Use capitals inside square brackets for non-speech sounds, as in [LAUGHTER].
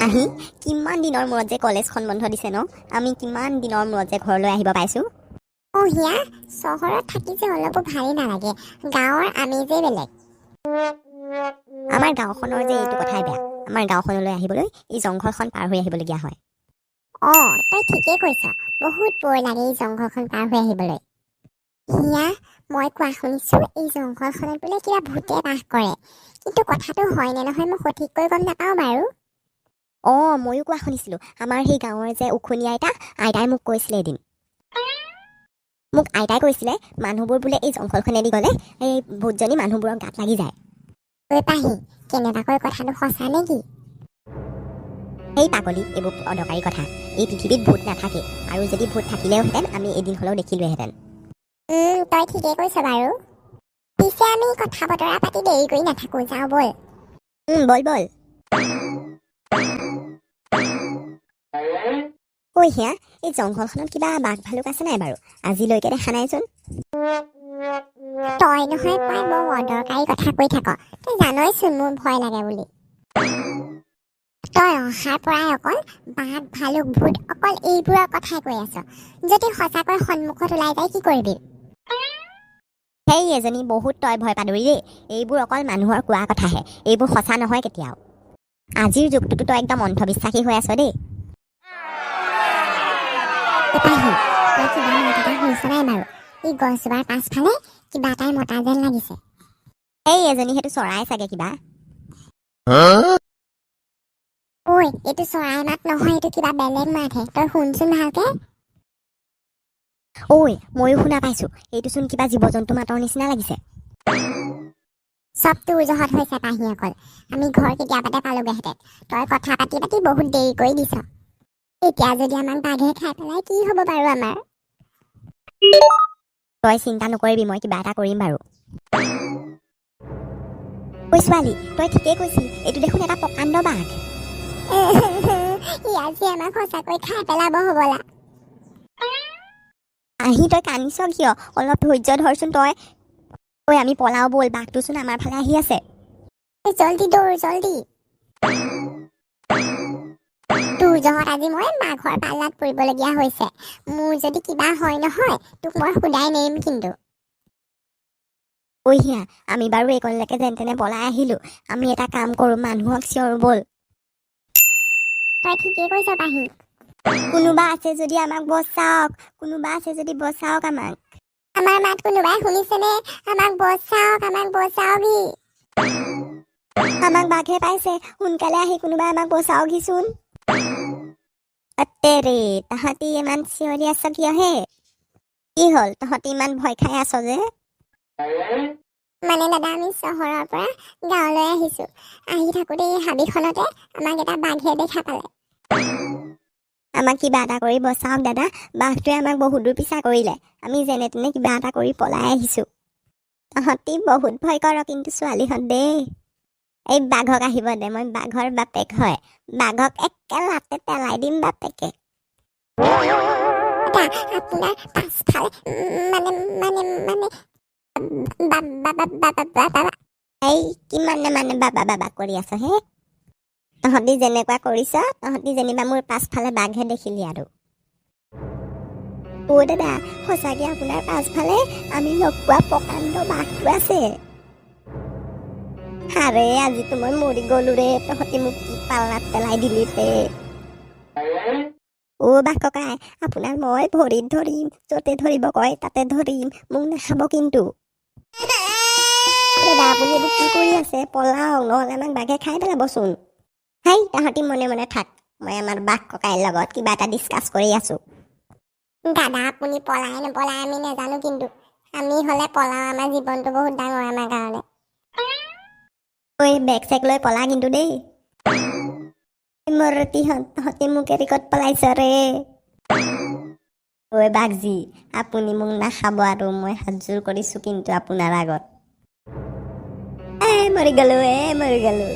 আহি কিমান দিনৰ মূৰত যে কলেজখন বন্ধ দিছে ন? আমি কিমান দিনৰ মূৰত যে ঘৰলৈ আহিব পাইছোঁ? অঁ হিয়া চহৰত থাকি যে অলপো ভালেই নালাগে। গাঁৱৰ আমেজেই বেলেগ। আমাৰ গাঁওখনৰ যে এইটো কথাই বেয়া। আমাৰ গাঁওখনলৈ আহিবলৈ এই জংঘলখন পাৰ হৈ আহিবলগীয়া হয়। অঁ তই ঠিকেই কৈছ। বহুত বৰ লাগে এই জংঘলখন পাৰ হৈ আহিবলৈ। হিয়া মই কোৱা শুনিছোঁ এই জংঘলখনত বোলে কিবা ভূতে বাস কৰে। কিন্তু কথাটো হয়নে নহয় মই সঠিককৈ গম নাপাওঁ বাৰু। অঁ ময়ো কোৱা শুনিছিলোঁ। আমাৰ সেই গাঁৱৰ যে উখনি আইতা আইতাই মোক কৈছিলে এদিন। মোক আইতাই কৈছিলে মানুহবোৰ বোলে এই জংঘলখনেদি গ'লে এই ভূতজনী মানুহবোৰৰ গাত লাগি যায়। ঐ পাহি কেনেবাকৈ কথাটো সঁচা নেকি সেই পাগলী এইবোৰ অদৰকাৰী কথা। এই পৃথিৱীত ভূত নাথাকে আৰু যদি ভূত থাকিলেওহেঁতেন আমি এদিন হ'লেও দেখিলোহেঁতেন। তই ঠিকেই কৈছ বাৰু। পিছে আমি কথা বতৰা পাতি দেৰি কৰি নাথাকোঁ যাওঁ ব'ল। বল বল। ঐ হিয়া এই জংঘলখনত কিবা বাঘ ভালুক আছে নাই বাৰু? আজিলৈকে দেখা নাইচোন তই নহয় প্ৰায় বৰ অদৰকাৰী কথা কৈ থাক। তই জানইচোন মোৰ ভয় লাগে বুলি। তই অহাৰ পৰাই অকল বাঘ ভালুক ভূত অকল এইবোৰৰ কথাই কৈ আছ। যদি সঁচাকৈ সন্মুখত ওলাই যায় কি কৰিবি? সেই এজনী বহুত তই ভয় পাদৰি দেই এইবোৰ অকল মানুহৰ কোৱা কথাহে। এইবোৰ সঁচা নহয় কেতিয়াও। আজিৰ যুগটোতো তই একদম অন্ধবিশ্বাসী হৈ আছ দেই। তই কিবা মাত এটা বাৰু এই গছজোপাৰ পাছফালে কিবা এটাই মতা যেন লাগিছে সেই এজনী সেইটো চৰাই চাগে কিবা? ঐ এইটো চৰাই মাত নহয় এইটো কিবা বেলেগ মাতহে। তই শুনচোন ভালকে। ঐ ময়ো শুনা পাইছো। এইটোচোন কিবা জীৱ জন্তু মাতৰ নিচিনা লাগিছে। চব তোৰ জহত হৈছে পাহি অকল। আমি ঘৰ কেতিয়াবাতে পালোগেহেঁতেন। তই কথা পাতি পাতি বহুত দেৰি কৰি দিছ। এতিয়া যদি আমাক বাঘে খাই পেলাই কি হ'ব বাৰু আমাৰ? তই চিন্তা নকৰিবি মই কিবা এটা কৰিম বাৰু। ঐ ছোৱালী তই ঠিকেই কৈছিলি এইটো দেখোন এটা প্ৰকাণ্ড বাঘ। [LAUGHS] ই আজি আমাক সঁচাকৈ খাই পেলাব হ'বলা। আহি তই কান্দিছ কিয়? অলপ ধৈৰ্য ধৰচোন তই। ঐ আমি পলাও ব'ল বাঘটোচোন আমাৰ ফালে আহি আছে। জল্দি দৌৰ জল্দি। জহত আজি মই বাঘৰ পাল্লাত পৰিবলগীয়া হৈছে। মোৰ যদি কিবা হয় নহয় তোক মই সোধাই নেৰিম কিন্তু। হিয়া আমি বাৰু এইকণলৈকে যেন তেনে পলাই আহিলো। আমি এটা কাম কৰোঁ মানুহক চিঞৰো ব'ল। তই ঠিকেই কৈছ পাহি। কোনোবা আছে যদি আমাক বচাওক কোনোবা আছে যদি বচাওক আমাক। আমাৰ মাত কোনোবাই শুনিছেনে? আমাক বচাওক আমাক বচাওকহি আমাক বাঘে পাইছে সোনকালে আহি কোনোবাই আমাক বচাওকহিচোন তেৰে তাহাঁতি ইমান চিঞৰি আছ কিয় হে? কি হ'ল তহঁতি ইমান ভয় খাই আছ যে? মানে দাদা আমি চহৰৰ পৰা গাঁৱলৈ আহিছো। আহি থাকোতে এই হাবিখনতে আমাক এটা বাঘে দেখা পালে। আমাক কিবা এটা কৰি বচাওক দাদা বাঘটোৱে আমাক বহুত দূৰ পিছা কৰিলে। আমি যেনে তেনে কিবা এটা কৰি পলাই আহিছোঁ। তহঁতি বহুত ভয় কৰ কিন্তু ছোৱালীহঁত দেই। এই বাঘক আহিব দে মই বাঘৰ বাপেক হয়। বাঘক একেলাতে পেলাই দিম বাপেকে। আপোনাৰ পাছফালে মানে মানে মানে এই কিমানে মানে বাবা বাবা কৰি আছ হে? তহঁতি যেনেকুৱা কৰিছ তহঁতি যেনিবা মোৰ পাছফালে বাঘহে দেখিলি আৰু। অ' দাদা সঁচাকে আপোনাৰ পাছফালে আমি লগ পোৱা প্ৰকাণ্ড বাঘটো আছে। আৰে আজিতো মই মৰি গ'লো ৰে তহঁতি মোক কি পাল্লাত পেলাই দিলি ৰে অ' বাঘ ককাই আপোনাক মই ভৰিত ধৰিম য'তে ধৰিব কয় তাতে ধৰিম মোক নাখাব কিন্তু। আপুনি এইবোৰ কি কৰি আছে? পলাওক নহ'লে আমাক বাঘে খাই পেলাবচোন। হাই তাহাঁতি মনে মনে থাক মই আমাৰ বাঘ ককাইৰ লগত কিবা এটা ডিছকাছ কৰি আছোঁ। দাদা আপুনি পলাই নপলাই আমি নাজানো কিন্তু আমি হ'লে পলাও আমাৰ জীৱনটো বহুত ডাঙৰ আমাৰ কাৰণে। ঐ বেগ চেগ লৈ পলা কিন্তু দেই। মৰতিহঁত তহঁতি মোক এৰিকত পলাইছ ৰে? ঐ বাঘজি আপুনি মোক নাখাব আৰু মই হাতযোৰ কৰিছোঁ কিন্তু আপোনাৰ আগত। এ, মৰি গ'লো, এ, মৰি গ'লো।